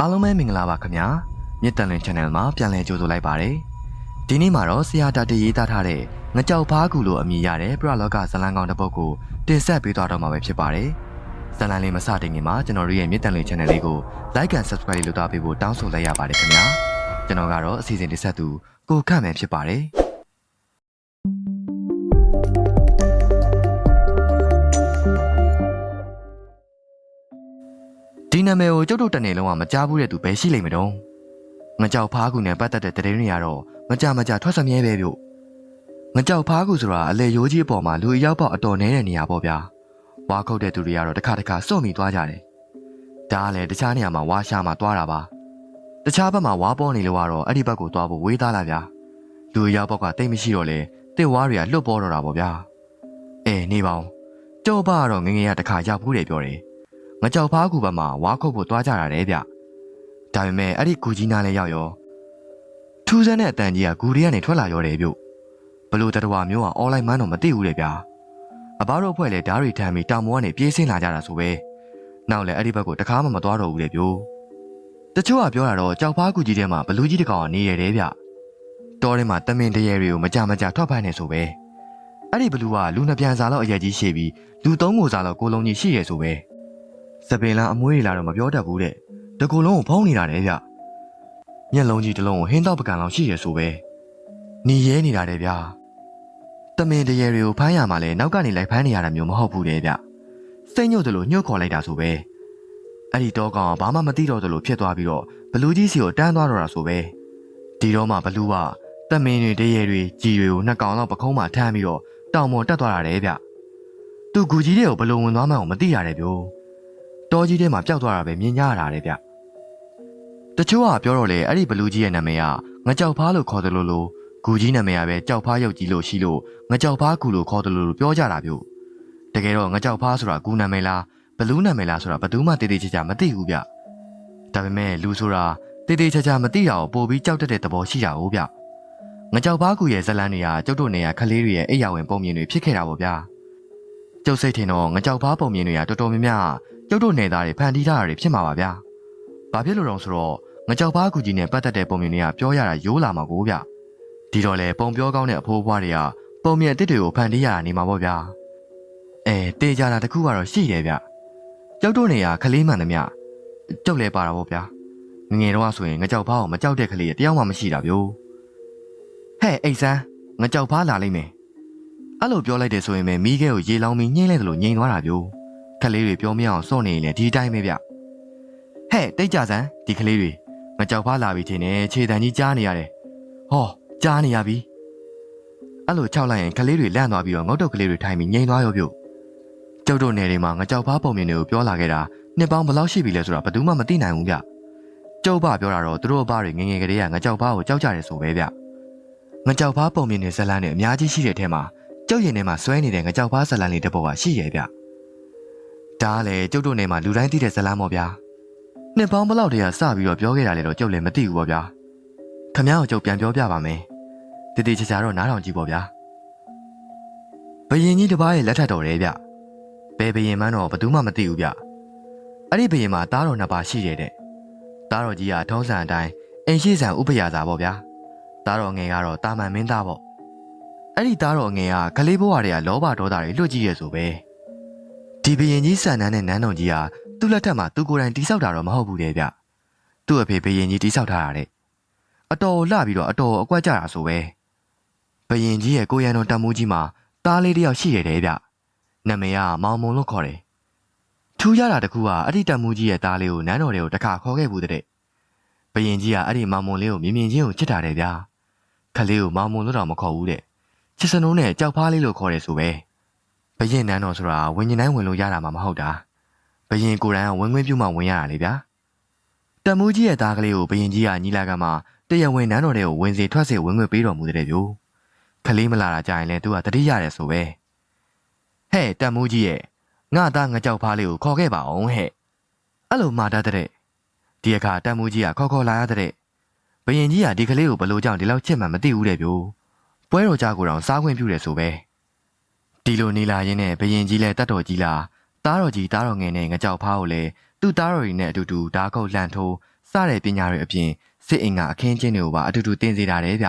အားလုံးပဲမင်္ဂလာပါခင်ဗျာမြစ်တန်လင် channel မှာပြန်လည်ကြိုဆိုလိုက်ပါတယ်ဒီနေ့မှာတော့ဆရာတာတရေးသားထားတဲ့ငကြောက်ဖားကူလိုအမည်ရတဲ့ပရလောကဇလံကောင်တစ်ပုဒ်ကိုတင်ဆက်ပေးသွားတော့မှာပဲဖြစ်ပါတယ်ဇလံလေးမစတင်ခင်မှာကျွန်တော်တို့ရဲ့မြစ်တန်လင် channel လေးကို like and subscribe လုပ်ထားပေးဖို့တောင်းဆိုလိုက်ရပါတယ်ခင်ဗျာကျွန်တော်ကတော့အစီအစဉ်တင်ဆက်သူကိုခန့်မယ်ဖြစ်ပါတယ် နာမည်ကိုကျုပ်တို့တနေ့လုံးကမကြားဘူးတဲ့သူပဲရှိလိမ့်မတော့ငကြောက်ဖားကူနဲ့ပတ်သက်တဲ့သတင်းတွေကတော့မကြမကြထွက်စမြဲပဲပြု့ငကြောက်ဖားကူဆိုတာအလေရိုးကြီးအပေါ်မှာလူအယောက်ပေါက်အတော်နဲတဲ့နေရာပေါ့ဗျာဝါခုတ်တဲ့သူတွေကတော့တစ်ခါတစ်ခါစွန့်မိသွားကြတယ်ဒါကလည်းတခြားနေရာမှာဝါရှာမှာသွားတာပါတခြားဘက်မှာဝါပေါ်နေလို့ကတော့အဲ့ဒီဘက်ကိုသွားဖို့ဝေးသားလာဗျာလူအယောက်ပေါက်ကတိတ်မရှိတော့လေတစ်ဝါတွေကလွတ်ပေါ်တော့တာပေါ့ဗျာအဲနေပါဦးကျော်ပါကတော့ငငယ်ရတစ်ခါရောက်ဘူးတယ်ပြောတယ် ငကြောက်ဖားကူဘက်မှာဝါခုတ်ဖို့သွားကြတာလေဗျ။ဒါပေမဲ့အဲ့ဒီကူကြီးနားလဲရောက်ရောထူးဆန်းတဲ့အတန်ကြီးကဂူတွေကနေထွက်လာရောတယ်ပြု့။ဘလို့တတဝါမျိုးကအွန်လိုင်းမန်းတော့မသိဘူးလေဗျာ။အဘတို့အဖွဲ့လဲဓာတ်ရီထမ်းပြီးတောင်မောကနေပြေးဆင်းလာကြတာဆိုပဲ။နောက်လဲအဲ့ဒီဘက်ကိုတခါမှမသွားတော့ဘူးလေပြု့။တချို့ကပြောတာတော့ကြောက်ဖားကူကြီးထဲမှာဘလူးကြီးတစ်ကောင်ကနေရတယ်ဗျ။တောထဲမှာတမင်တရေတွေကိုမကြမကြထွက်ဖမ်းနေဆိုပဲ။အဲ့ဒီဘလူးကလူနှစ်ပြန်စာလောက်အရက်ကြီးရှိပြီးလူသုံးကိုစာလောက်ကိုလုံးကြီးရှိရဆိုပဲ။ စပင်လန်အမွှေးတွေလာတော့မပြောတတ်ဘူးတဲ့တကူလုံးကိုဖုံးနေတာတဲ့ဗျမျက်လုံးကြီးတစ်လုံးကိုဟင်းတော့ပကံလောက်ရှိရဆိုပဲหนีရဲနေတာတဲ့ဗျတမင်တရေတွေကိုဖမ်းရမှာလဲနောက်ကနေလိုက်ဖမ်းနေရတာမျိုးမဟုတ်ဘူးတဲ့ဗျစိတ်ညှို့တယ်လို့ညှို့ခေါ်လိုက်တာဆိုပဲအဲ့ဒီတော့ကောင်ကဘာမှမသိတော့တယ်လို့ဖြစ်သွားပြီးတော့ဘလူးကြီးစီကိုတန်းသွားတော့တာဆိုပဲဒီတော့မှဘလူးကတမင်တွေတရေတွေကြီးတွေကိုနှစ်ကောင်လောက်ပခုံးမှထမ်းပြီးတော့တောင်ပေါ်တက်သွားတာတဲ့ဗျသူကူကြီးတွေကိုဘလို့ဝင်သွားမှန်းကိုမသိရတယ်ဗျို့ တောကြီးထဲမှာပျောက်သွားတာပဲမြင်ကြရတာတဲ့ဗျတချို့ကပြောတော့လေအဲ့ဒီဘလူးကြီးရဲ့နာမည်ကငကြောက်ဖားလို့ခေါ်တယ်လို့လို့ဂူကြီးနာမည်ကပဲကြောက်ဖားရုပ်ကြီးလို့ရှိလို့ငကြောက်ဖားကူလို့ခေါ်တယ်လို့ပြောကြတာမျိုးတကယ်တော့ငကြောက်ဖားဆိုတာဂူနာမည်လားဘလူးနာမည်လားဆိုတာဘယ်သူမှတည်တည်ချာချာမသိဘူးဗျဒါပေမဲ့လူဆိုတာတည်တည်ချာချာမသိတာကိုပို့ပြီးကြောက်တတ်တဲ့သဘောရှိတာဟုတ်ဗျငကြောက်ဖားကူရဲ့ဇလန်းတွေကကျုပ်တို့နေရခလေးတွေရဲ့အိယာဝင်ပုံမြင်တွေဖြစ်ခဲ့တာပေါ့ဗျာကျုပ်စိတ်ထင်တော့ငကြောက်ဖားပုံမြင်တွေကတော်တော်များများ ကျုပ်တို့နေသားတွေဖန်တီးထားတာတွေဖြစ်မှာပါဗျာ။ဘာဖြစ်လို့တော့ဆိုတော့ငကြောက်ဖားကူကြီးနဲ့ပတ်သက်တဲ့ပုံမြင်တွေကပြောရတာရိုးလာမှာကိုဗျ။ဒီတော့လေပုံပြောကောင်းတဲ့အဖိုးအဖွားတွေကပုံမြင်အစ်စ်တွေကိုဖန်တီးရတာနေမှာပေါ့ဗျာ။အဲတေးကြတာတခုကတော့ရှိတယ်ဗျ။ကျုပ်တို့နေရခလေးမှန်သမျှကျုပ်လည်းပါတာပေါ့ဗျာ။ငငယ်တော့ဆိုရင်ငကြောက်ဖားကိုမကြောက်တဲ့ကလေးတယောက်မှမရှိတာဗျို့။ဟဲ့အိတ်ဆန်းငကြောက်ဖားလာလိမ့်မယ်။အဲ့လိုပြောလိုက်တယ်ဆိုရင်ပဲမိခဲကိုရေလောင်းပြီးညှိလိုက်တယ်လို့ညင်သွားတာဗျို့။ ခလေးတွေပြောမရအောင်စော့နေရင်လည်းဒီအတိုင်းပဲဗျဟဲ့တိတ်ကြစမ်းဒီခလေးတွေမကြောက်ဖားလာပြီထင်တယ်ခြေတံကြီးကြားနေရတယ်ဟောကြားနေရပြီအဲ့လိုခြောက်လိုက်ရင်ခလေးတွေလန့်သွားပြီးတော့ငုတ်တုတ်ကလေးတွေထိုင်ပြီးငိန်သွားရောပြုတ်ကျုပ်တို့နယ်တွေမှာငကြောက်ဖားပုံမြင်တွေကိုပြောလာခဲ့တာနှစ်ပေါင်းဘယ်လောက်ရှိပြီလဲဆိုတာဘယ်သူမှမသိနိုင်ဘူးဗျကျုပ်ဘပြောတာတော့သူတို့အဘတွေငငယ်ကလေးကငကြောက်ဖားကိုကြောက်ကြတယ်ဆိုပဲဗျငကြောက်ဖားပုံမြင်နေဇလန်းနဲ့အများကြီးရှိတဲ့ထဲမှာကျုပ်ရင်ထဲမှာဆွဲနေတဲ့ငကြောက်ဖားဇလန်းလေးတစ်ပုဒ်ကရှိရဲ့ဗျ ဒါကလည်းကျုပ်တို့နေမှာလူတိုင်းသိတဲ့ဇလန်းပေါ့ဗျာနှစ်ပေါင်းဘလောက်တည်းကစပြီးတော့ပြောခဲ့တာလေတော့ကျုပ်လည်းမသိဘူးပေါ့ဗျာခမ ्या ကိုကျုပ်ပြန်ပြောပြပါမယ်တည်တည်ချာချာတော့နားထောင်ကြည့်ပေါ့ဗျာဘယင်ကြီးတစ်ပါးရဲ့လက်ထပ်တော်တယ်ဗျဘယ်ဘယင်မှန်းတော့ဘယ်သူမှမသိဘူးဗျအဲ့ဒီဘယင်မှာတားတော်နှစ်ပါးရှိတယ်တဲ့တားတော်ကြီးကထုံးစံအတိုင်းအိမ်ရှိဆန်ဥပယသာပေါ့ဗျာတားတော်ငယ်ကတော့တာမန်မင်းသားပေါ့အဲ့ဒီတားတော်ငယ်ကကလေးဘဝတွေကလောဘဒေါသတွေလွတ်ကြည့်ရဆိုပဲ ဒီဘရင်ကြီးစံနန်းနဲ့နန်းတော်ကြီးဟာသူ့လက်ထက်မှာသူကိုယ်တိုင်တိဆောက်တာတော့မဟုတ်ဘူးတဲ့ဗျသူ့အဖေဘရင်ကြီးတိဆောက်ထားတာတဲ့အတော်ကိုလှပြီးတော့အတော်ကိုအကွက်ကြတာဆိုပဲဘရင်ကြီးရဲ့ကိုရန်တော်တမှုကြီးမှာတားလေးတစ်ယောက်ရှိရတဲ့ဗျနာမည်ကမောင်မုံလို့ခေါ်တယ်ထူးရတာတခုကအဲ့ဒီတမှုကြီးရဲ့တားလေးကိုနန်းတော်တွေကိုတစ်ခါခေါ်ခဲ့ဘူးတဲ့ဘရင်ကြီးကအဲ့ဒီမောင်မုံလေးကိုမြင်မြင်ချင်းကိုချစ်တာတယ်ဗျခလေးကိုမောင်မုံလို့တော့မခေါ်ဘူးတဲ့ချစ်စနိုးနဲ့ကြောက်ဖားလေးလို့ခေါ်တယ်ဆိုပဲ ဘရင်နန်းတော်ဆိုတာဝင်ကျင်တိုင်းဝင်လို့ရတာမှမဟုတ်တာဘရင်ကိုယ်တိုင်ကဝင်ခွင့်ပြုမှဝင်ရတာလေဗျာတမူးကြီးရဲ့သားကလေးကိုဘရင်ကြီးကညီလာခံမှာတရဝင်နန်းတော်တွေကိုဝင်စီထွက်စီဝင်ခွင့်ပေးတော်မူတဲ့ဗျို့ခလေးမလာတာကြာရင်လည်းသူကတတိရတယ်ဆိုပဲဟဲ့တမူးကြီးရဲ့ငါသားငကြောက်ဖားလေးကိုခေါ်ခဲ့ပါအောင်ဟဲ့အဲ့လိုမှာတတ်တဲ့ဒီအခါတမူးကြီးကခေါ်ခေါ်လာရတဲ့ဘရင်ကြီးကဒီကလေးကိုဘလို့ကြောင့်ဒီလောက်ချစ်မှမသိဘူးတဲ့ဗျို့ပွဲတော်ကြကိုတော့စားခွင့်ပြုတယ်ဆိုပဲ ဒီလိုနေလာရင်းနဲ့ဘရင်ကြီးလဲတတ်တော်ကြီးလာတားတော်ကြီးတားတော်ငယ်နဲ့ငကြောက်ဖားကိုလည်းသူ့တားတော်ကြီးနဲ့အတူတူဓာတ်ကုတ်လှန်ထိုးစတဲ့ပညာတွေအပြင်စစ်အင်္ဂါအခင်းချင်းတွေကိုပါအတူတူတင်စေတာတယ်ဗျ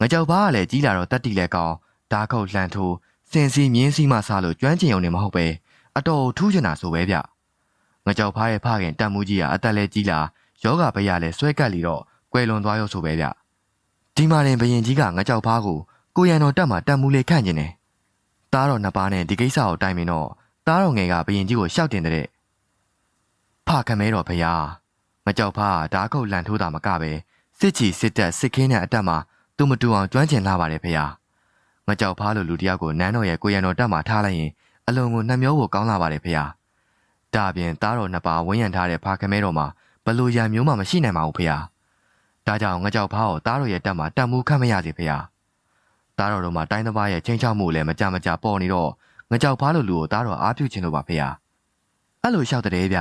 ငကြောက်ဖားကလည်းကြီးလာတော့တက်တီလဲကောင်းဓာခုတ်လှန်ထိုးစင်စီမြင်းစီမှစားလို့ကျွမ်းကျင်ုံနေမဟုတ်ပဲအတော်ထူးချင်တာဆိုပဲဗျငကြောက်ဖားရဲ့ဖခင်တန်မူကြီးကအသက်လဲကြီးလာယောဂဘရလဲဆွဲကပ်လီတော့ကွယ်လွန်သွားရောဆိုပဲဗျဒီမှာရင်ဘရင်ကြီးကငကြောက်ဖားကိုကိုရန်တော်တက်မှာတန်မူလေးခန့်ကျင်တယ် တားတော်နှစ်ပါးနဲ့ဒီကိစ္စကိုတိုင်ပင်တော့တားတော်ငယ်ကဘရင်ကြီးကိုရှောက်တင်တဲ့ဖခမဲတော်ဖရာငကြောက်ဖားကဓာခုတ်လန်ထိုးတာမကပဲစစ်ချီစစ်တက်စစ်ခင်းတဲ့အတက်မှာသူမတူအောင်ကျွမ်းကျင်လာပါတယ်ဖရာငကြောက်ဖားလိုလူတယောက်ကိုနန်းတော်ရဲ့ကိုရန်တော်တက်မှာထားလိုက်ရင်အလုံးကိုနှမျောဖို့ကောင်းလာပါတယ်ဖရာဒါပြင်တားတော်နှစ်ပါးဝန်းရံထားတဲ့ဖခမဲတော်မှာဘလို့ရံမျိုးမှမရှိနိုင်ပါဘူးဖရာဒါကြောင့်ငကြောက်ဖားကိုတားတော်ရဲ့တက်မှာတတ်မှုခတ်မရစေဖရာ တားတော်တို့မှာတိုင်းတစ်ပါးရဲ့ချင်းချောက်မှုလည်းမကြမကြပေါ်နေတော့ငကြောက်ဖားလိုလူကိုတားတော်အားပြုခြင်းလို့ပါဖရာအဲ့လိုလျှောက်တဲ့ဗျ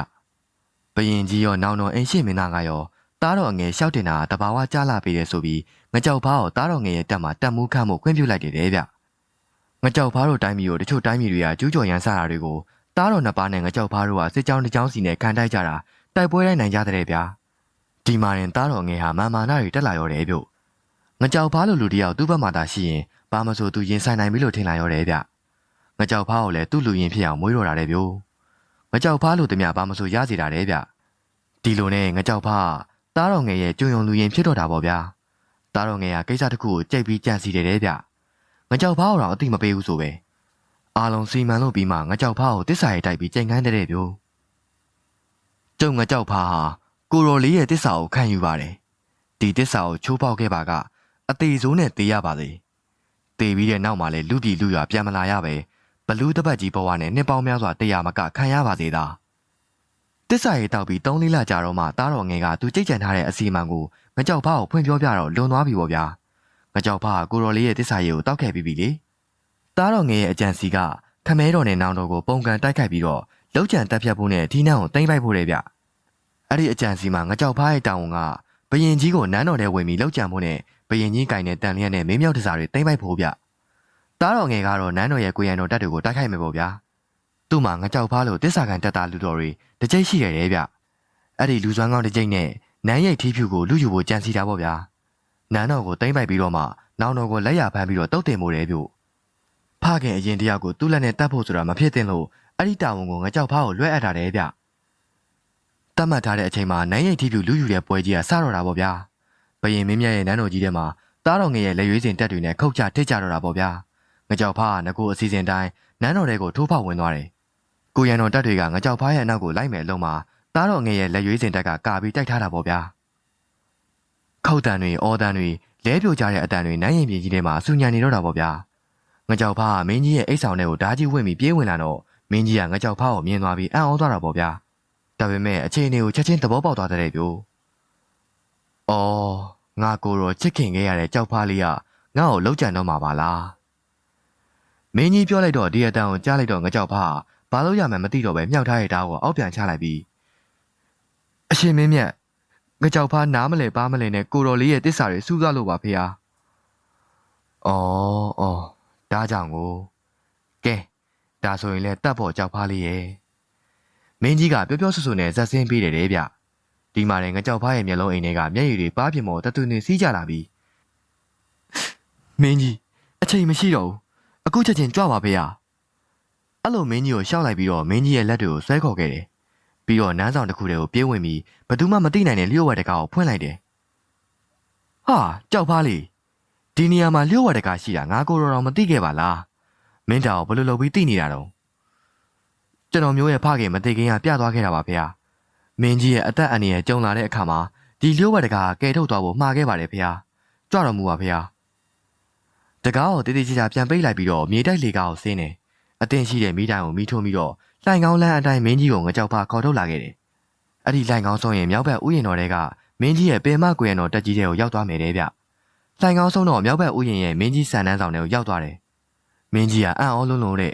ဘယင်ကြီးရောနောင်တော်အင်းရှိမင်းသားကရောတားတော်ငယ်လျှောက်တင်တာတဘာဝကြားလာပြီလေဆိုပြီးငကြောက်ဖားကိုတားတော်ငယ်ရဲ့တက်မှာတတ်မှုခတ်မှုခွင့်ပြုလိုက်တယ်တဲ့ဗျငကြောက်ဖားတို့တိုင်းပြည်ကိုတချို့တိုင်းပြည်တွေကကျူးကျော်ရန်စတာတွေကိုတားတော်နှစ်ပါးနဲ့ငကြောက်ဖားတို့ကစစ်ကြောင်းတစ်ကြောင်းစီနဲ့ခံတိုက်ကြတာတိုက်ပွဲတိုင်းနိုင်ကြတဲ့ဗျာဒီမှာရင်တားတော်ငယ်ဟာမာမာနာတွေတက်လာရောတယ်ဗျ ငကြောက်ဖားလိုလူတယောက်သူ့ဘက်မှာသာရှိရင်ဘာမဆိုသူရင်ဆိုင်နိုင်ပြီလို့ထင်လာရောတယ်ဗျငကြောက်ဖားကိုလည်းသူ့လူရင်ဖြစ်အောင်မွေးတော်တာတဲ့ဗျငကြောက်ဖားလိုတမျှဘာမဆိုရစီတာတဲ့ဗျဒီလိုနဲ့ငကြောက်ဖားတားတော်ငယ်ရဲ့ကျွံယုံလူရင်ဖြစ်တော့တာပေါ့ဗျာတားတော်ငယ်ကကိစ္စတစ်ခုကိုကြိတ်ပြီးကြံစီတယ်တဲ့ဗျငကြောက်ဖားတော့အတိမပေးဘူးဆိုပဲအားလုံးစီမံလို့ပြီးမှငကြောက်ဖားကိုတစ္ဆာရေးတိုက်ပြီးကြိမ်ခန်းတဲ့ဗျကျုံငကြောက်ဖားဟာကိုရိုလေးရဲ့တစ္ဆာကိုခံယူပါတယ်ဒီတစ္ဆာကိုချိုးပေါက်ခဲ့ပါက အသေးစိုးနဲ့တေးရပါသေးတေးပြီးတဲ့နောက်မှာလည်းလူပြည်လူရွာပြန်မလာရပဲဘလူးတပတ်ကြီးဘဝနဲ့နှစ်ပေါင်းများစွာတရားမကခံရပါသေးတာတစ္ဆာရေးတောက်ပြီး၃လေးလကြာတော့မှတားတော်ငယ်ကသူကြိတ်ကြံထားတဲ့အစီအမံကိုငကြောက်ဖားကိုဖွင့်ပြောပြတော့လွန်သွားပြီပေါ့ဗျာငကြောက်ဖားကကိုရိုလေးရဲ့တစ္ဆာရေးကိုတောက်ခဲ့ပြီးပြီလေတားတော်ငယ်ရဲ့အကြံစီကခမဲတော်နဲ့နောင်တော်ကိုပုံကန်တိုက်ခိုက်ပြီးတော့လောက်ကျန်တက်ဖြတ်ဖို့နဲ့ဒီနှံကိုတင်ပိုက်ဖို့တဲ့ဗျအဲ့ဒီအကြံစီမှာငကြောက်ဖားရဲ့တောင်းဝန်ကဘယင်ကြီးကိုနန်းတော်ထဲဝင်ပြီးလောက်ကျန်ဖို့နဲ့ ဘယင်ကြီးကင်တဲ့တန်လျက်နဲ့မင်းမြောက်တစားတွေတင်ပိုက်ဖို့ဗျတားတော်ငယ်ကတော့နန်းတော်ရဲ့ကိုရန်တော်တက်တွေကိုတိုက်ခိုက်မယ်ပေါ့ဗျာသူ့မှာငကြောက်ဖားလို့တစ္ဆာကန်တက်တာလူတော်တွေတစ်ကြိတ်ရှိရတယ်ဗျအဲ့ဒီလူစွမ်းကောင်းတစ်ကြိတ်နဲ့နန်းရိတ်ထီးဖြူကိုလူယူဖို့ကြံစီတာပေါ့ဗျာနန်းတော်ကိုတင်ပိုက်ပြီးတော့မှနောင်တော်ကိုလက်ရဖမ်းပြီးတော့တုတ်တင်မို့တယ်ဗျဖခင်အရင်တယောက်ကိုသူ့လက်နဲ့တတ်ဖို့ဆိုတာမဖြစ်သင့်လို့အဲ့ဒီတာဝန်ကိုငကြောက်ဖားကိုလွှဲအပ်တာတယ်ဗျတတ်မှတ်ထားတဲ့အချိန်မှာနန်းရိတ်ထီးဖြူလူယူတဲ့ပွဲကြီးကစတော့တာပေါ့ဗျာ ဘယင်မင်းမြတ်ရဲ့နန်းတော်ကြီးထဲမှာတားတော်ငယ်ရဲ့လက်ရွေးစင်တက်တွေနဲ့ခုတ်ချတစ်ကြတော့တာပေါ့ဗျာငကြောက်ဖားကငကိုအစီအစဉ်တိုင်းနန်းတော်ထဲကိုထိုးဖောက်ဝင်သွားတယ်ကိုရန်တော်တက်တွေကငကြောက်ဖားရဲ့အနောက်ကိုလိုက်မယ်အလုံးမှာတားတော်ငယ်ရဲ့လက်ရွေးစင်တက်ကကာပြီးတိုက်ထားတာပေါ့ဗျာခုတ်တန်တွေအော်တန်တွေလဲပြိုကြတဲ့အတန်တွေနန်းရင်ပြည်ကြီးထဲမှာအဆူညံနေတော့တာပေါ့ဗျာငကြောက်ဖားကမင်းကြီးရဲ့အိတ်ဆောင်ထဲကိုဓာကြီးဝင်ပြီးပြေးဝင်လာတော့မင်းကြီးကငကြောက်ဖားကိုမြင်သွားပြီးအံ့ဩသွားတာပေါ့ဗျာဒါပေမဲ့အချိန်တွေကိုချက်ချင်းသဘောပေါက်သွားတဲ့ပြို။ အော်ငါကိုတော့ချစ်ခင်ခဲ့ရတဲ့ကြောက်ဖားလေးကငါ့ကိုလှုပ်ကြံတော့မှာပါလား။မင်းကြီးပြောလိုက်တော့ဒီအတန်ကိုကြားလိုက်တော့ငကြောက်ဖားဘာလို့ရမှန်းမသိတော့ပဲမြောက်ထားတဲ့ဓာတ်ကိုအောက်ပြန်ချလိုက်ပြီးအရှင်မင်းမြတ်ငကြောက်ဖားနားမလဲပါမလဲနဲ့ကိုတော်လေးရဲ့တစ္ဆာတွေစူးစားလို့ပါဖေဟာ။အော်အော်ဒါကြောင့်ကိုကဲဒါဆိုရင်လည်းတတ်ဖို့ကြောက်ဖားလေးရဲ့မင်းကြီးကပြောပြောဆဆနဲ့ဇက်ဆင်းပေးတယ်တဲ့ဗျ ဒီမှာလည်းငကြောက်ဖားရဲ့မျက်လုံးအိမ်ထဲကမျက်ရည်တွေပါးပြမော်တသွင်းနေစီးကြလာပြီမင်းကြီးအချိန်မရှိတော့ဘူးအခုချက်ချင်းကြွပါဖေဟာအဲ့လိုမင်းကြီးကိုရှောက်လိုက်ပြီးတော့မင်းကြီးရဲ့လက်တွေကိုဆွဲခေါ်ခဲ့တယ်ပြီးတော့နန်းဆောင်တစ်ခုတည်းကိုပြေးဝင်ပြီးဘသူမှမသိနိုင်တဲ့လျှို့ဝှက်တကားကိုဖွင့်လိုက်တယ်ဟာကြောက်ဖားလေးဒီနေရာမှာလျှို့ဝှက်တကားရှိတာငါကိုတော်တော်မသိခဲ့ပါလားမင်းတောင်ဘယ်လိုလုပ်ပြီးသိနေတာတော့ကျွန်တော်မျိုးရဲ့ဖခင်မသိခင်ကပြသွားခဲ့တာပါဖေဟာ မင်းကြီးရဲ့အသက်အန္တရာယ်ကြုံလာတဲ့အခါမှာဒီလျှို့ဝှက်တကားကဲထုတ်သွားဖို့မှားခဲ့ပါတယ်ဖေဟာကြွတော်မူပါဖေဟာတကားကိုတေးသေးချာချာပြန်ပိတ်လိုက်ပြီးတော့မြေတိုက်လေကားကိုဆင်းတယ်အတင်းရှိတဲ့မိတိုင်ကိုမိထုံးပြီးတော့လှိုင်ကောင်းလန်းအတိုင်းမင်းကြီးကိုငကြောက်ဖာခေါ်ထုတ်လာခဲ့တယ်အဲ့ဒီလှိုင်ကောင်းဆုံးရင်မြောက်ဘက်ဥယျာဉ်တော်တဲကမင်းကြီးရဲ့ပင်မကွေရတော်တက်ကြီးတဲ့ကိုရောက်သွားမယ်တဲ့ဗျလှိုင်ကောင်းဆုံးတော့မြောက်ဘက်ဥယျာဉ်ရဲ့မင်းကြီးစံနှန်းဆောင်ထဲကိုရောက်သွားတယ်မင်းကြီးကအံ့ဩလုံးလုံးတဲ့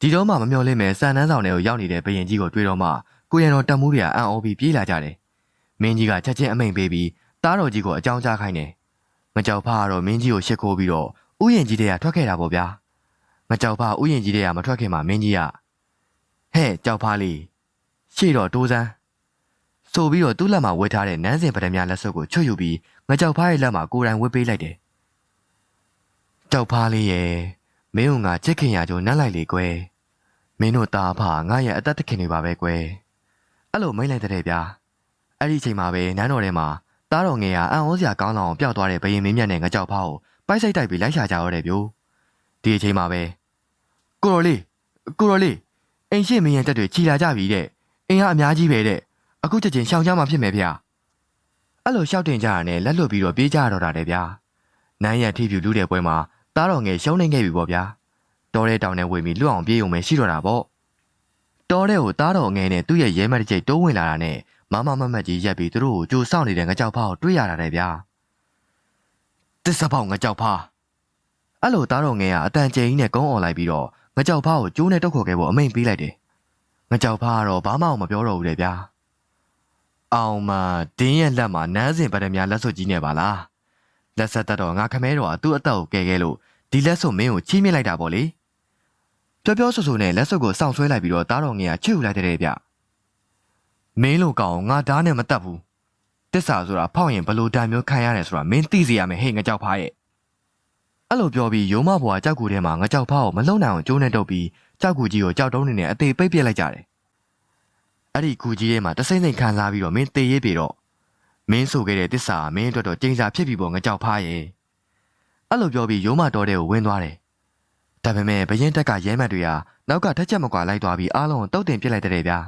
ဒီတော့မှမမျှော်လင့်မဲ့စံနှန်းဆောင်ထဲကိုရောက်နေတဲ့ဘရင်ကြီးကိုတွေ့တော့မှ ကိုရံတော်တက်မှုတွေကအံ့ဩပြီးပြေးလာကြတယ်။မင်းကြီးကချက်ချင်းအမိန်ပေးပြီးတားတော်ကြီးကိုအကြောင်းကြားခိုင်းတယ်။မကြောက်ဖားကတော့မင်းကြီးကိုရှစ်ခိုးပြီးတော့ဥယျာဉ်ကြီးတွေကထွက်ခဲ့တာပေါ့ဗျာ။မကြောက်ဖားဥယျာဉ်ကြီးတွေကမထွက်ခင်မှာမင်းကြီးကဟဲ့ကြောက်ဖားလေးရှေ့တော့တိုးစမ်းဆိုပြီးတော့သူ့လက်မှာဝှက်ထားတဲ့နန်းစင်ပဒမြလက်စွပ်ကိုချွတ်ယူပြီးငကြောက်ဖားရဲ့လက်မှာကိုယ်တိုင်ဝှက်ပေးလိုက်တယ်။ကြောက်ဖားလေးရဲ့မင်းတို့ငါချစ်ခင်ရကြုံနတ်လိုက်လေကွယ်။မင်းတို့သားဖာငါရဲ့အသက်သခင်တွေပါပဲကွယ်။ အဲ့လိုမိတ်လိုက်တဲ့ဗျာ။အဲ့ဒီအချိန်မှာပဲနန်းတော်ထဲမှာတားတော်ငယ်ကအံ့ဩစရာကောင်းလောင်ပျောက်သွားတဲ့ဘရင်မင်းမြတ်နဲ့ငကြောက်ဖားကိုပိုက်ဆိုင်တိုက်ပြီးလိုက်ရှာကြရတဲ့ဗျို့။ဒီအချိန်မှာပဲကိုတော်လေးကိုတော်လေးအိမ်ရှိမင်းရဲ့တက်တွေခြီလာကြပြီတဲ့အင်ကအများကြီးပဲတဲ့အခုချက်ချင်းရှောင်ကြမှာဖြစ်မယ်ဗျာအဲ့လိုရှောက်တင်ကြရနဲ့လက်လွတ်ပြီးတော့ပြေးကြရတော့တာတဲ့ဗျာနန်းရထိဖြူလူတဲ့ပွဲမှာတားတော်ငယ်ရှုံးနေခဲ့ပြီပေါ့ဗျာတော်တဲ့တောင်နဲ့ဝေပြီးလွတ်အောင်ပြေးုံပဲရှိတော့တာပေါ့ တော်တဲ့ကိုတားတော်ငယ်နဲ့သူ့ရဲ့ရဲမက်တစ်ချိတ်တိုးဝင်လာတာနဲ့မမမမတ်ကြီးရက်ပြီးသူတို့ကိုကြိုစောင့်နေတဲ့ငကြောက်ဖားကိုတွေ့ရတာတဲ့ဗျာတစ္ဆပေါက်ငကြောက်ဖားအဲ့လိုတားတော်ငယ်ကအတန်ကျိန်ကြီးနဲ့ကုန်းអော်လိုက်ပြီးတော့ငကြောက်ဖားကိုကျိုးနဲ့တုတ်ခေါ်ခဲ့ဖို့အမိန်ပေးလိုက်တယ်ငကြောက်ဖားကတော့ဘာမှမပြောတော့ဘူးတဲ့ဗျာအောင်မဒင်းရဲ့လက်မှာနန်းစင်ပဒမြလက်စွပ်ကြီးနေပါလားလက်ဆက်တက်တော့ငါခမဲတော်ကသူ့အသက်ကိုကယ်ခဲ့လို့ဒီလက်စွပ်မင်းကိုချီးမြှင့်လိုက်တာပေါ့လေ ပြောပြောဆိုဆိုနဲ့လက်စွပ်ကိုစောင့်ဆွဲလိုက်ပြီးတော့တားတော်ငယ်ကချွတ်ယူလိုက်တဲ့ဗျမင်းလိုကောင်ငါဓာတ်နဲ့မတက်ဘူးတစ္ဆာဆိုတာဖောက်ရင်ဘလို့တံမျိုးခံရတယ်ဆိုတာမင်းသိစေရမယ်ဟဲ့ငါကြောက်ဖားရဲ့အဲ့လိုပြောပြီးရုံမဘွားကြောက်ကူထဲမှာငါကြောက်ဖားကိုမလုံနိုင်အောင်ကျိုးနဲ့တုပ်ပြီးကြောက်ကူကြီးကိုကြောက်တုံးနေနဲ့အသေးပိတ်ပြစ်လိုက်ကြတယ်အဲ့ဒီကူကြီးထဲမှာတစိမ့်စိမ့်ခံစားပြီးတော့မင်းတေရေးပြီတော့မင်းဆိုခဲ့တဲ့တစ္ဆာမင်းအတွက်တော့ကျိန်စာဖြစ်ပြီပေါ့ငကြောက်ဖားရဲ့အဲ့လိုပြောပြီးရုံးမတော်တဲ့ကိုဝင်သွားတယ် ဒါပေမဲ့ဘရင်တက်ကရဲမတ်တွေကနောက်ကထက်ချက်မကွာလိုက်သွားပြီးအားလုံးကိုတုတ်တင်ပစ်လိုက်တဲ့ဗျာ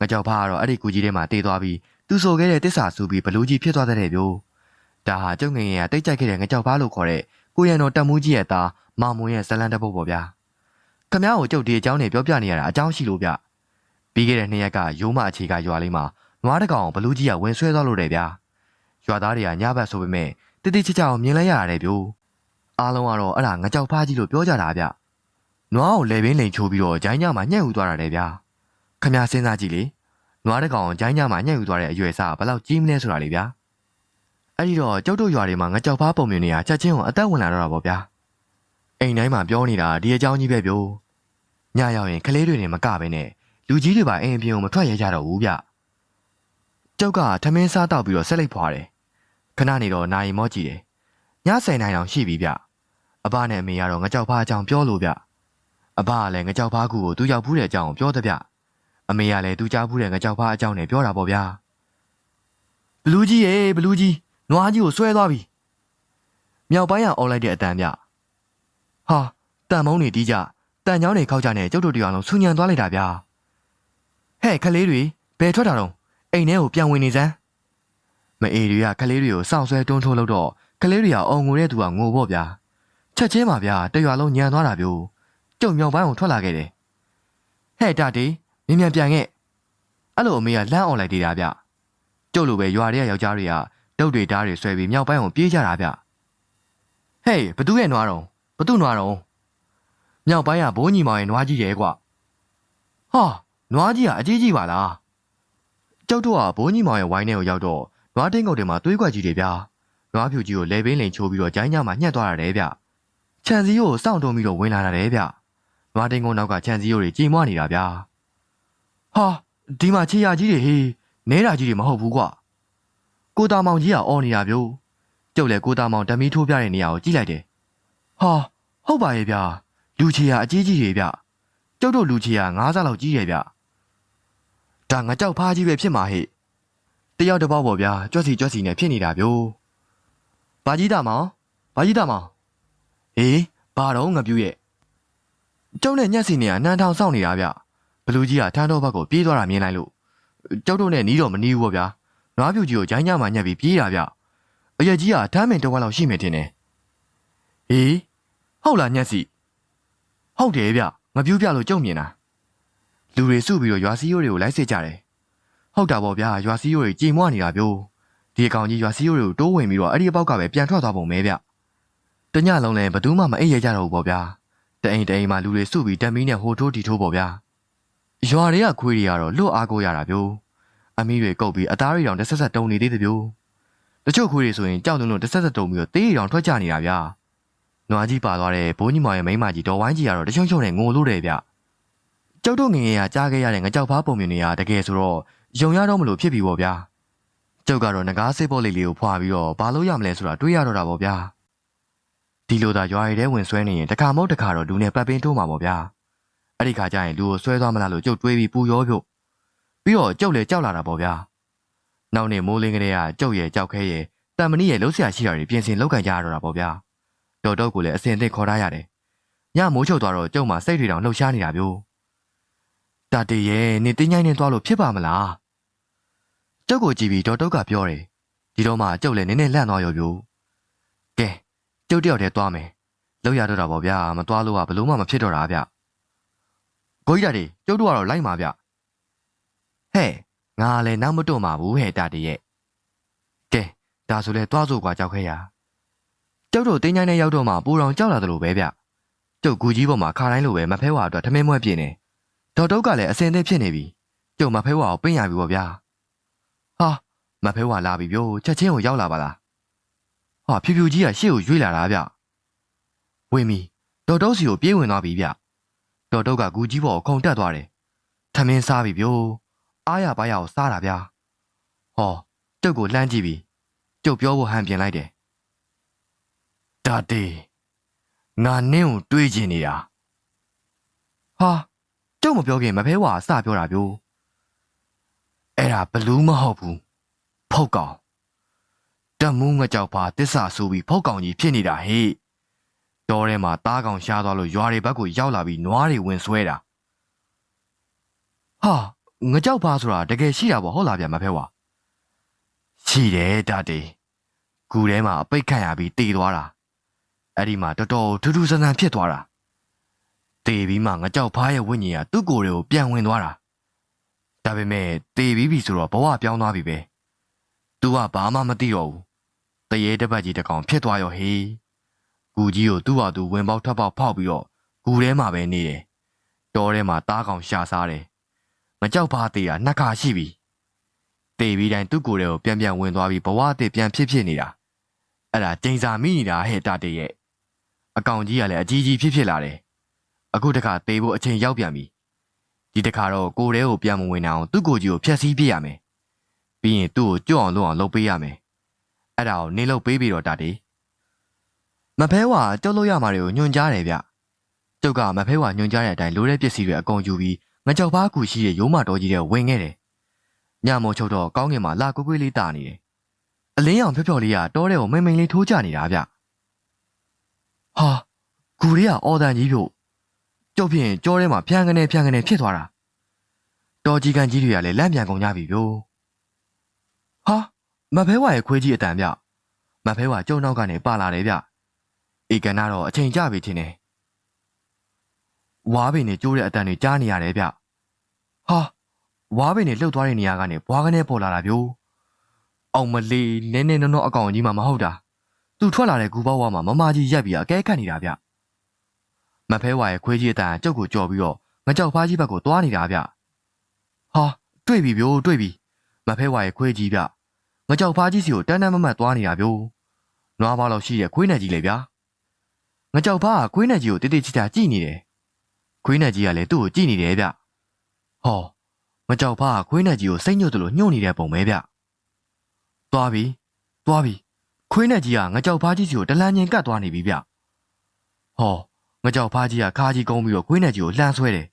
ငကြောက်ဖားကတော့အဲ့ဒီကူကြီးထဲမှာတေးသွားပြီးသူဆိုခဲ့တဲ့တစ္ဆာစူပြီးဘလူးကြီးဖြစ်သွားတဲ့ဗျို့ဒါဟာကျုံငငယ်ကတိတ်ကြိုက်ခဲ့တဲ့ငကြောက်ဖားလို့ခေါ်တဲ့ကိုရံတော်တက်မှုကြီးရဲ့သားမောင်မွန်ရဲ့ဇလန်တပုတ်ပေါ့ဗျာခမ ्या ကိုကျုပ်ဒီအကြောင်းနဲ့ပြောပြနေရတာအကြောင်းရှိလို့ဗျပြီးခဲ့တဲ့နှစ်ရက်ကရိုးမအခြေကရွာလေးမှာနွားတကောင်ဘလူးကြီးကဝင်ဆွဲသွားလို့တယ်ဗျာရွာသားတွေကညဘက်ဆိုပေမဲ့တိတိကျကျအောင်မြင်လိုက်ရရတယ်ဗျို့ အားလုံးကတော့အဲ့ဒါငကြောက်ဖားကြီးလို့ပြောကြတာဗျနွားကိုလေပင်လိန်ချိုးပြီးတော့ဂျိုင်းညမှာညှက်ယူသွားတာတယ်ဗျာခမစဉ်းစားကြည့်လေနွားတကောင်ဂျိုင်းညမှာညှက်ယူသွားတဲ့အရွယ်စားဘယ်လောက်ကြီးမလဲဆိုတာလေဗျာအဲ့ဒီတော့ကျုပ်တို့ရွာတွေမှာငကြောက်ဖားပုံမြင်နေတာချက်ချင်းကိုအသက်ဝင်လာတော့တာပေါ့ဗျာအိမ်တိုင်းမှာပြောနေတာဒီအကြောင်းကြီးပဲဗျို့ညရောက်ရင်ကလေးတွေနဲ့မကပဲနဲ့လူကြီးတွေပါအိမ်အပြင်ကိုမထွက်ရကြတော့ဘူးဗျ။ကျောက်ကထမင်းစားတော့ပြီးတော့ဆက်လိုက်ဖွာတယ်။ခဏနေတော့နိုင်မောကြည့်တယ်။ညဆိုင်နိုင်အောင်ရှိပြီဗျ။ အဘနဲ့အမေကတော့ငကြောက်ဖားအကြောင်းပြောလို့ဗျ။အဘကလည်းငကြောက်ဖားကူကိုသူရောက်ဘူးတဲ့အကြောင်းပြောတဲ့ဗျ။အမေကလည်းသူကြားဘူးတဲ့ငကြောက်ဖားအကြောင်းနဲ့ပြောတာပေါ့ဗျာ။ဘလူးကြီးရေဘလူးကြီးနွားကြီးကိုဆွဲသွားပြီ။မြောက်ပိုင်းကအော်လိုက်တဲ့အတန်ဗျ။ဟာတန်မုံနေတီးကြတန်ချောင်းတွေခောက်ကြနဲ့ကျုပ်တို့တရားလုံးဆူညံသွားလိုက်တာဗျာ။ဟဲ့ခလေးတွေဘယ်ထွက်တာတော့အိမ်ထဲကိုပြန်ဝင်နေစမ်းမအေးတွေကခလေးတွေကိုစောင့်ဆွဲတွန်းထိုးလို့တော့ခလေးတွေကအော်ငိုတဲ့သူကငိုပေါ့ဗျာ ချက်ချင်းပါဗျာတရွာလုံးညံသွားတာမျိုးကျုံမြောင်ပိုင်းကိုထွက်လာခဲ့တယ်ဟဲ့တာတီမြင်မြန်ပြန်ခဲ့အဲ့လိုအမေကလမ်းអော်လိုက်သေးတာဗျကျုပ်လိုပဲရွာတွေကယောက်ျားတွေကဒုတ်တွေဓားတွေဆွဲပြီးမြောက်ပိုင်းကိုပြေးကြတာဗျဟေးဘသူရဲ့နွားတော့ဘသူနွားတော့မြောက်ပိုင်းကဘိုးညီမောင်ရဲ့နွားကြီးရဲ့ကွာဟာနွားကြီးကအကြီးကြီးပါလားကျောက်တော့ကဘိုးညီမောင်ရဲ့ဝိုင်းထဲကိုရောက်တော့နွားတင်းကုတ်တွေမှာသွေးကွက်ကြီးတွေဗျာနွားဖြူကြီးကိုလဲပင်းလိန်ချိုးပြီးတော့ဂျိုင်းညမှာညှက်သွားရတယ်ဗျ ခြံစည်းကိုစောင့်တုံးပြီးတော့ဝင်လာတယ်ဗျနွားတင်းကုတ်နောက်ကခြံစည်းကိုတွေကြီးမွနေတာဗျာဟာဒီမှာခြေရကြီးတွေဟေးနဲတာကြီးတွေမဟုတ်ဘူးကွာကိုတာမောင်ကြီးကအော်နေတာဗျို့ကျုပ်လည်းကိုတာမောင်ဓမီထိုးပြတဲ့နေရာကိုကြည့်လိုက်တယ်ဟာဟုတ်ပါရဲ့ဗျာလူချေရအကြီးကြီးတွေဗျကျုပ်တို့လူချေရငါးစားလောက်ကြီးတယ်ဗျဒါငါကြောက်ဖားကြီးပဲဖြစ်မှာဟဲ့တယောက်တစ်ပေါက်ပေါ့ဗျာကြွက်စီကြွက်စီနဲ့ဖြစ်နေတာဗျို့ဘာကြီးတာမောင်ဘာကြီးတာမောင် ဟေးဘာတော့ငါပြူရဲ့ကျုပ်နဲ့ညက်စီနေကနန်းထောင်စောင့်နေတာဗျဘလူးကြီးကထန်းတော်ဘက်ကိုပြေးသွားတာမြင်လိုက်လို့ကျုပ်တို့နဲ့နီးတော့မနီးဘူးပေါ့ဗျာနွားပြူကြီးကိုဂျိုင်းညမှာညက်ပြီးပြေးတာဗျအရက်ကြီးကထမ်းမင်တစ်ဝက်လောက်ရှိမယ်ထင်တယ်ဟေးဟုတ်လားညက်စီဟုတ်တယ်ဗျငပြူးပြလို့ကြုံမြင်တာလူတွေစုပြီးတော့ရွာစည်းရိုးတွေကိုလိုက်စစ်ကြတယ်ဟုတ်တာပေါ့ဗျာရွာစည်းရိုးတွေကြည်မွနေတာဗျို့ဒီအကောင်ကြီးရွာစည်းရိုးတွေကိုတိုးဝင်ပြီးတော့အဲ့ဒီအပေါက်ကပဲပြန်ထွက်သွားပုံပဲဗျ တညလုံးလည်းဘသူမှမအိပ်ရကြတော့ဘူးပေါ့ဗျာတအိမ်တအိမ်မှာလူတွေစုပြီးတက်မီးနဲ့ဟိုထိုးတီထိုးပေါ့ဗျာရွာတွေကခွေးတွေကတော့လွတ်အားကိုရတာဗျို့အမီးတွေကုတ်ပြီးအသားတွေတောင်တစ်ဆက်ဆက်တုံနေသေးတယ်ဗျို့တချို့ခွေးတွေဆိုရင်ကြောက်လုံးလုံးတစ်ဆက်ဆက်တုံပြီးတော့သေးတောင်ထွက်ကြနေတာဗျာနွားကြီးပါသွားတဲ့ဘိုးကြီးမောင်ရဲ့မိန်းမကြီးတော်ဝိုင်းကြီးကတော့တချုံချုံနဲ့ငိုလို့တယ်ဗျကျုပ်တို့ငငယ်ရကြားခဲ့ရတဲ့ငကြောက်ဖားပုံမြင်တွေကတကယ်ဆိုတော့ယုံရတော့မလို့ဖြစ်ပြီပေါ့ဗျာကျုပ်ကတော့ငကားစိတ်ပေါ်လေးလေးကိုဖွာပြီးတော့ဘာလို့ရမလဲဆိုတာတွေးရတော့တာပေါ့ဗျာ ဒီလိုသာရွာရည်ထဲဝင်ဆွဲနေရင်တစ်ခါမဟုတ်တစ်ခါတော့လူနဲ့ပတ်ပင်းထိုးမှာပေါ့ဗျာအဲ့ဒီခါကျရင်လူကိုဆွဲသွားမလားလို့ကျုပ်တွေးပြီးပူရောပြုတ်ပြီးတော့ကျုပ်လည်းကြောက်လာတာပေါ့ဗျာနောက်နေ့မိုးလင်းကလေးကကျုပ်ရဲ့ကြောက်ခဲရဲ့တန်မဏိရဲ့လှုပ်ရှားရှိတာတွေပြင်ဆင်လောက်ကန်ကြရတော့တာပေါ့ဗျာတော်တော့ကိုလည်းအစင်အသင့်ခေါ်ထားရတယ်ညမိုးချုပ်သွားတော့ကျုပ်မှစိတ်တွေတောင်လှုပ်ရှားနေတာမျိုးတာတေရဲ့နေတင်းញိုင်းနေသွားလို့ဖြစ်ပါမလားကျုပ်ကိုကြည့်ပြီးဒေါ်တုတ်ကပြောတယ်ဒီတော့မှကျုပ်လည်းနည်းနည်းလန့်သွားရောပြိုကဲ ကျုပ်တယောက်တည်းသွားမယ်လောက်ရတော့တာပေါ့ဗျာမသွားလို့ကဘလို့မှမဖြစ်တော့တာဗျကိုကြီးတာဒီကျုပ်တို့ကတော့လိုက်မှာဗျဟဲ့ငါလည်းနောက်မတွန့်ပါဘူးဟဲ့တာတရဲ့ကဲဒါဆိုလဲသွားစို့ကွာကြောက်ခဲရကျုပ်တို့တင်းချိုင်းနဲ့ရောက်တော့မှပူတော်ကြောက်လာတယ်လို့ပဲဗျကျုပ်ကူကြီးပေါ်မှာခါတိုင်းလိုပဲမဖဲဝါအတွက်ထမင်းမွဲပြင်းနေဒေါ်တုတ်ကလည်းအစင်သစ်ဖြစ်နေပြီကျုပ်မဖဲဝါကိုပင့်ရပြီပေါ့ဗျာဟာမဖဲဝါလာပြီဗျို့ချက်ချင်းကိုရောက်လာပါလား ဟာဖြူဖြူကြီးကရှေ့ကိုရွေ့လာတာဗျဝင်းမီတော်တုတ်စီကိုပြေးဝင်သွားပြီဗျတော်တုတ်ကဂူကြီးပေါ်ကိုခုန်တက်သွားတယ်ထမင်းစားပြီဗျို့အားရပါးရကိုစားတာဗျဟောကျုပ်ကိုလှမ်းကြည့်ပြီကျုပ်ပြောဖို့ဟန်ပြင်လိုက်တယ်ဒါတေငါနင်းကိုတွေးချင်နေတာဟာကျုပ်မပြောခင်မဖဲဝါအစပြောတာဗျို့အဲ့ဒါဘလူးမဟုတ်ဘူးဖုတ်ကောင် တမူးငကြောက်ပါတစ္ဆာဆိုပြီးဖုတ်ကောင်ကြီးဖြစ်နေတာဟေ့တောထဲမှာတားကောင်ရှားသွားလို့ရွာတွေဘက်ကိုရောက်လာပြီးနွားတွေဝင်ဆွဲတာဟာငကြောက်ပါဆိုတာတကယ်ရှိတာပေါ့ဟုတ်လားဗျမဖဲဝါရှိတယ်တတေကူထဲမှာအပိတ်ခံရပြီးတေသွားတာအဲ့ဒီမှာတော်တော်ထူးထူးဆန်းဆန်းဖြစ်သွားတာတေပြီးမှငကြောက်ဖားရဲ့ဝိညာဉ်ကသူ့ကိုယ်တွေကိုပြန်ဝင်သွားတာဒါပေမဲ့တေပြီးပြီဆိုတော့ဘဝပြောင်းသွားပြီပဲ။ तू ကဘာမှမသိတော့ဘူး။ တရေတစ်ပတ်ကြီးတစ်ကောင်ဖြစ်သွားရောဟေး။ဂူကြီးကိုသူ့ဟာသူဝင်ပေါက်ထပ်ပေါက်ဖောက်ပြီးတော့ဂူထဲမှာပဲနေတယ်။တောထဲမှာတားကောင်ရှာစားတယ်။မကြောက်ပါသေးတာနှစ်ခါရှိပြီ။တေပြီးတိုင်းသူ့ကိုယ်ထဲကိုပြန်ပြန်ဝင်သွားပြီးဘဝအသစ်ပြန်ဖြစ်ဖြစ်နေတာ။အဲ့ဒါကျိန်စာမိနေတာဟဲ့တတေရဲ့။အကောင်ကြီးကလည်းအကြီးကြီးဖြစ်ဖြစ်လာတယ်။အခုတခါတေဖို့အချိန်ရောက်ပြန်ပြီ။ဒီတခါတော့ကိုယ်တဲကိုပြန်မဝင်အောင်သူ့ကိုယ်ကြီးကိုဖျက်ဆီးပြစ်ရမယ်။ပြီးရင်သူ့ကိုကြော့အောင်လုပ်အောင်လုပ်ပေးရမယ်။ အဲ့ဒါကိုနေလုပ်ပေးပြီးတော့တာတီမဖဲဝါကြောက်လို့ရမှာတွေကိုညွှန်ကြားတယ်ဗျ။ကျုပ်ကမဖဲဝါညွှန်ကြားတဲ့အတိုင်းလိုတဲ့ပစ္စည်းတွေအကုန်ယူပြီးငကြောက်ဖားကူရှိတဲ့ရိုးမတော်ကြီးတွေဝင်ခဲ့တယ်။ညမို့ချုပ်တော့ကောင်းကင်မှာလာကွေးကွေးလေးတာနေတယ်။အလင်းရောင်ဖြော့ဖြော့လေးကတောထဲကိုမိန်မိန်လေးထိုးကြနေတာဗျ။ဟာဂူလေးကအော်တန်ကြီးဖြို့ကျုပ်ဖြင့်ကြောထဲမှာဖြန်းကနေဖြန်းကနေဖြစ်သွားတာတော်ကြီးကန်ကြီးတွေကလည်းလန့်ပြန်ကုန်ကြပြီဗျို့ဟာ မဖဲဝါရဲ့ခွေးကြီးအတန်ဗျမဖဲဝါကျုံနောက်ကနေပါလာတယ်ဗျဧကန်ကတော့အချိန်ကြပြီထင်တယ်ဝါးပင်နဲ့ကျိုးတဲ့အတန်တွေကြားနေရတယ်ဗျဟာဝါးပင်နဲ့လှုပ်သွားတဲ့နေရာကနေဘွားကနေပေါ်လာတာဗျို့အောင်မလေးနင်းနေနော်အကောင်ကြီးမှမဟုတ်တာသူထွက်လာတဲ့ဂူပေါဝါမှာမမကြီးရက်ပြီးအကဲခတ်နေတာဗျမဖဲဝါရဲ့ခွေးကြီးအတန်ကျုပ်ကိုကြော်ပြီးတော့ငကြောက်ဖားကြီးဘက်ကိုသွားနေတာဗျဟာတွေ့ပြီဗျိုးတွေ့ပြီမဖဲဝါရဲ့ခွေးကြီးဗျ ငကြောက်ဖားကြီးစီကိုတန်းတန်းမမတ်သွားနေတာဗျိုးနွားပါလောက်ရှိတဲ့ခွေးနဲ့ကြီးလေဗျာငကြောက်ဖားကခွေးနဲ့ကြီးကိုတိတိကျကျကြည့်နေတယ်ခွေးနဲ့ကြီးကလည်းသူ့ကိုကြည့်နေတယ်ဗျဟောငကြောက်ဖားကခွေးနဲ့ကြီးကိုစိတ်ညှို့တယ်လို့ညှို့နေတဲ့ပုံပဲဗျသွားပြီသွားပြီခွေးနဲ့ကြီးကငကြောက်ဖားကြီးစီကိုတလန်းချင်းကတ်သွားနေပြီဗျဟောငကြောက်ဖားကြီးကခါကြီးကုန်းပြီးတော့ခွေးနဲ့ကြီးကိုလှမ်းဆွဲတယ်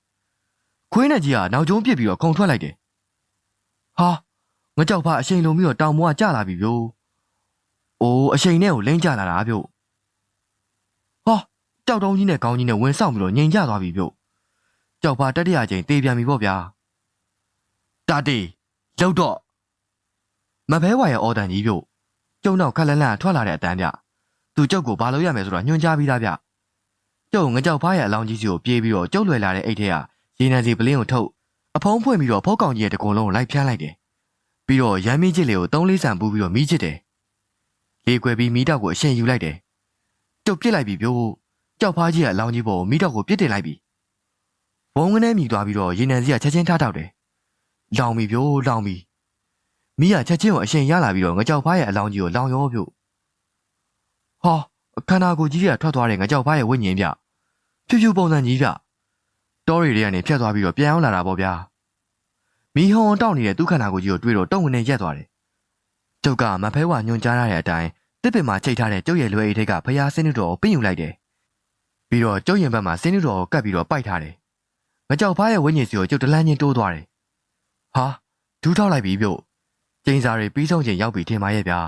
။ခွေးနဲ့ကြီးကနောက်ကျုံးပစ်ပြီးတော့ခုံထွက်လိုက်တယ်။ဟာ ငကြောက်ဖားအရှိန်လုံးပြီးတော့တောင်ပေါ်ကကျလာပြီဗျို့။အိုးအရှိန်နဲ့ကိုလိမ့်ကျလာတာဗျို့။ဟာကြောက်တုံးကြီးနဲ့ခေါင်းကြီးနဲ့ဝင်ဆောင်ပြီးတော့ငြိမ်ကျသွားပြီဗျို့။ကြောက်ဖားတတိယကျိန်တေးပြန်ပြီပေါ့ဗျာ။တာတီလောက်တော့မဘဲဝါရဲ့အော်တန်ကြီးဗျို့။ကျုံတော့ခက်လန်းလန်းထွက်လာတဲ့အတန်းဗျ။သူကြောက်ကိုဘာလို့ရမယ်ဆိုတော့ညွှန်ကြားပြီးသားဗျ။ကျုပ်ငကြောက်ဖားရဲ့အလောင်းကြီးစီကိုပြေးပြီးတော့ကျုပ်လွယ်လာတဲ့အိတ်ထဲကရေနံစီပလင်းကိုထုတ်အဖုံးဖွင့်ပြီးတော့ဖောက်ကောင်ကြီးရဲ့တကုံလုံးကိုလိုက်ဖျန်းလိုက်တယ်။ ပြီးတော့ရမ်းမီးချစ်လေးကိုသုံးလေးဆန်ပူးပြီးတော့မီးချစ်တယ်။လေကွယ်ပြီးမီးတောက်ကိုအရှင်ယူလိုက်တယ်။ကျုပ်ပြစ်လိုက်ပြီဗျို့။ကြောက်ဖားကြီးရဲ့အလောင်းကြီးပေါ်ကိုမီးတောက်ကိုပြစ်တင်လိုက်ပြီ။ဘုံကနေမြည်သွားပြီးတော့ရေနံစီကချက်ချင်းထားထောက်တယ်။လောင်ပြီဗျို့လောင်ပြီ။မီးကချက်ချင်းကိုအရှင်ရလာပြီးတော့ငကြောက်ဖားရဲ့အလောင်းကြီးကိုလောင်ရောဗျို့။ဟာခန္ဓာကိုယ်ကြီးကထွက်သွားတဲ့ငကြောက်ဖားရဲ့ဝိညာဉ်ဗျ။ဖြူဖြူပုံစံကြီးဗျတောတွေတွေကနေဖြတ်သွားပြီးတော့ပြန်ရောက်လာတာပေါ့ဗျာ မီဟွန်တောက်နေတဲ့သူ့ခန္ဓာကိုယ်ကြီးကိုတွေ့တော့တုံဝင်နဲ့ရက်သွားတယ်ကျုပ်ကမဖဲဝညွန်ကြားရတဲ့အတိုင်းတစ်ပင်မှာချိတ်ထားတဲ့ကျုပ်ရဲ့လွယ်အိတ်ထိပ်ကဖျားစင်းနုတော်ကိုပင့်ယူလိုက်တယ်ပြီးတော့ကျုပ်ရင်ဘက်မှာစင်းနုတော်ကိုကပ်ပြီးတော့ပိုက်ထားတယ်ငကြောက်ဖားရဲ့ဝိညာဉ်စီကိုကျုပ်တလန်းချင်းတိုးသွားတယ်ဟာဒူးထောက်လိုက်ပြီပြုတ်ကျင်းစာတွေပြီးဆုံးချိန်ရောက်ပြီထင်ပါရဲ့ဗျာ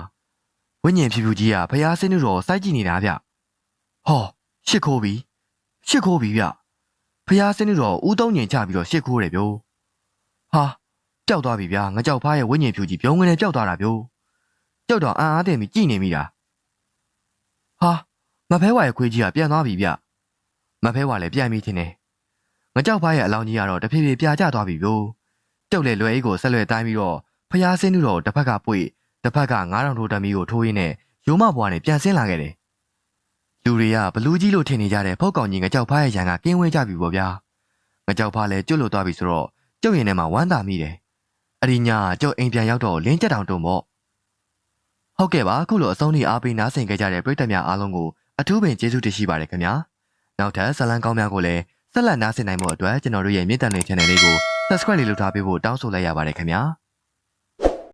ဝိညာဉ်ဖြူဖြူကြီးကဖျားစင်းနုတော်ကိုစိုက်ကြည့်နေတာဗျဟောရှစ်ခိုးပြီရှစ်ခိုးပြီဗျဖျားစင်းနုတော်ကိုဦးသုံးညင်ချပြီးတော့ရှစ်ခိုးတယ်ဗျို့ ဟာပျောက်သွားပြီဗျာငကြောက်ဖားရဲ့ဝိညာဉ်ဖြူကြီးပြုံးငနဲ့ပျောက်သွားတာဗျို့ကြောက်တော့အံ့အားသင့်ပြီးကြည်နေမိတာဟာမဖဲဝါရဲ့ခွေးကြီးကပြန်သွားပြီဗျမဖဲဝါလည်းပြန်ပြီထင်တယ်ငကြောက်ဖားရဲ့အလောင်းကြီးကတော့တဖြည်းဖြည်းပြာကျသွားပြီဗျို့ကြောက်လေလွယ်အိတ်ကိုဆက်လွယ်တိုင်းပြီးတော့ဖျားစင်းနုတော်ကိုတစ်ဖက်ကပွေတစ်ဖက်က9000ထိုးတမီကိုထိုးရင်းနဲ့ရိုးမဘွားနဲ့ပြန်ဆင်းလာခဲ့တယ်လူတွေကဘလူးကြီးလို့ထင်နေကြတဲ့ဖုတ်ကောင်ကြီးငကြောက်ဖားရဲ့ရန်ကကင်းဝဲကြပြီပေါ့ဗျာငကြောက်ဖားလည်းကျွတ်လွတ်သွားပြီဆိုတော့ ကျုပ်ရင်ထဲမှာဝမ်းသာမိတယ်အဒီညာကျုပ်အိမ်ပြန်ရောက်တော့လင်းကြက်တောင်တုံပေါ့ဟုတ်ကဲ့ပါအခုလိုအဆုံးထိအားပေးနားဆင်ကြကြတဲ့ပရိသတ်များအားလုံးကိုအထူးပင်ကျေးဇူးတင်ရှိပါတယ်ခင်ဗျာနောက်ထပ်ဇာတ်လမ်းကောင်းများကိုလည်းဆက်လက်နားဆင်နိုင်မှုအတွက်ကျွန်တော်တို့ရဲ့မြေတံတွေ channel လေးကို subscribe လေးလုပ်ထားပေးဖို့တောင်းဆိုလိုက်ရပါတယ်ခင်ဗျာ